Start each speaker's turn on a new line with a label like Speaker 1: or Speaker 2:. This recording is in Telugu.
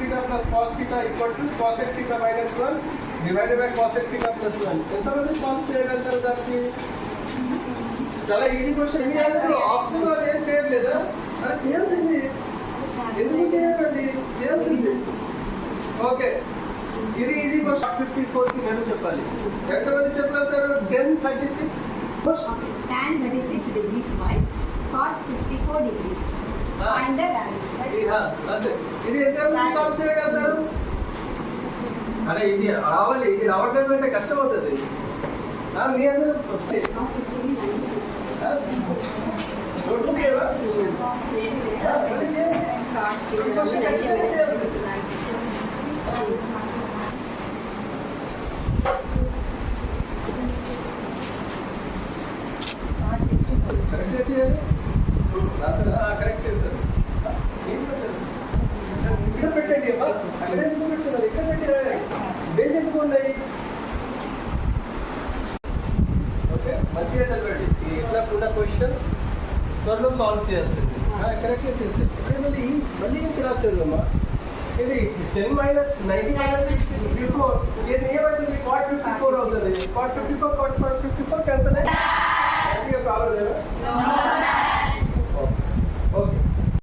Speaker 1: theta plus cos theta equal to cosec theta minus 1 divided by cosec theta plus 1. ఎంతమంది సాల్వ్ చేయగలుగుతారు దానికి చాలా ఈజీ క్వశ్చన్ మీ అందరూ ఆప్షన్ వాళ్ళు ఏం చేయట్లేదా అది చేయాల్సింది ఎందుకు చేయాలండి చేయాల్సింది ఓకే ఇది ఈజీ క్వశ్చన్ ఫిఫ్టీ ఫోర్ కి నేను చెప్పాలి ఎంతమంది చెప్పగలుగుతారు ten thirty six
Speaker 2: tan 36 degrees y, cot 54 degrees.
Speaker 1: Ah.
Speaker 2: Find the value.
Speaker 1: అంతే. ఇది ఎంతమంది సాల్వ్ చేయగలుగుతారు? అరే ఇది రావాలి ఇది రావట్లేదు అంటే కష్టం అవుతుంది మీ అందరూ. కరెక్ట్ చేయాలి? కరెక్ట్ చేశారు? అక్కడ ఎందుకు పెట్టున్నారు? ఇక్కడ పెట్టినా బెంచ్ ఎందుకు ఉన్నాయి? ఓకే మంచిగా చదవండి. ఈ ఎట్లా ఉన్న క్వశ్చన్ త్వరలో సాల్వ్ చేయాల్సింది. కరెక్ట్గా చేసి ఇక్కడ మళ్ళీ మళ్ళీ ఏంటి ఇది ten minus ninety minus fifty four cot fifty four అవుతుంది. Cot fifty four cot four